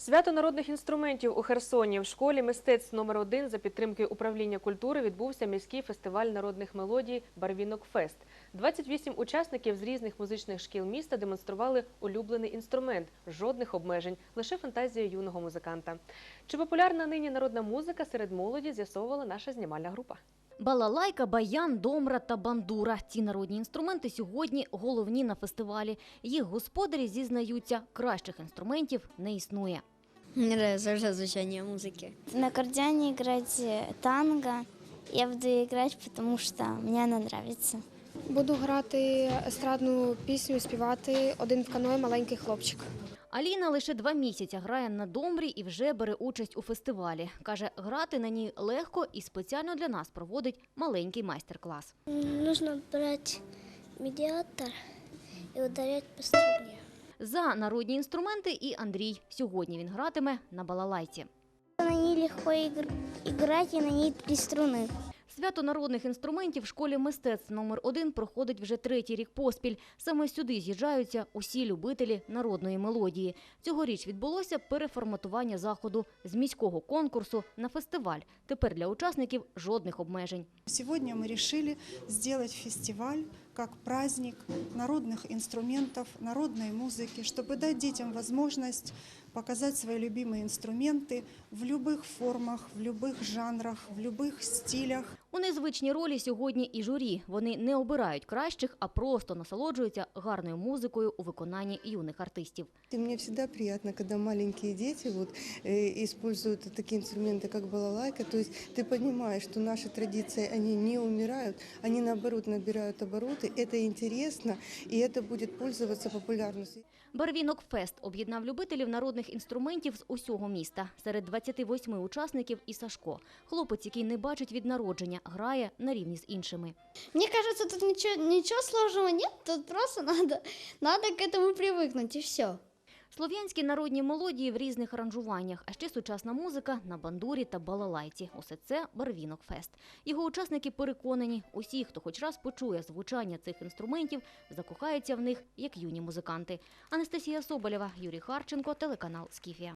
Свято народних інструментів у Херсоні в школі мистецтв номер 1 за підтримки управління культури відбувся міський фестиваль народних мелодій Барвінок Фест. 28 учасників з різних музичних шкіл міста демонстрували улюблений інструмент, жодних обмежень, лише фантазія юного музиканта. Чи популярна нині народна музика серед молоді з'ясовувала наша знімальна група. Балалайка, баян, домра та бандура. Ці народні інструменти сьогодні головні на фестивалі. Їх господарі зізнаються, кращих інструментів не існує. Мне нравится уже звучание музыки. На аккордеоне играть э, танго. Я буду играть, потому что мне она нравится. Буду грати естрадну пісню, співати один в каної маленький хлопчик. Аліна лише два місяці грає на домбрі і вже бере участь у фестивалі. Каже, грати на ній легко і спеціально для нас проводить маленький майстер-клас. Нужно брать медиатор и ударять по струне. За народні інструменти і Андрій. Сьогодні він гратиме на балалайці. На ній легко игр- играть, на ній три струны. Свято народних інструментів в школі мистецтв номер 1 проходить вже третій рік поспіль. Саме сюди з'їжджаються усі любителі народної мелодії. Цьогоріч відбулося переформатування заходу з міського конкурсу на фестиваль. Тепер для учасників жодних обмежень. Сегодня мы решили сделать фестиваль как праздник народных инструментов, народной музыки, чтобы дать детям возможность показать свои любимые инструменты в любых формах, в любых жанрах, в любых стилях. У незвичній ролі сьогодні і журі. Вони не обирають кращих, а просто насолоджуються гарною музикою у виконанні юних артистів. И Мне всегда приятно, когда маленькие дети вот, э, используют такие инструменты, как балалайка. То есть ты понимаешь, что наши традиции, они не умирают, они наоборот набирают обороты. Это интересно, и это будет пользоваться популярностью. Барвінок Фест об'єднав любителів народних інструментів з усього міста. Серед 28 учасників і Сашко. Хлопець, який не бачить від народження, грає на рівні з іншими. Мне кажется, тут ничего, ничего сложного нет, тут просто надо, надо к этому привыкнуть, и все. Слов'янські народні мелодії в різних аранжуваннях, а ще сучасна музика на бандурі та балалайці. Усе це Барвінок Фест. Його учасники переконані, усі, хто хоч раз почує звучання цих інструментів, закохаються в них як юні музиканти. Анастасія Соболєва, Юрій Харченко, телеканал Скіфія.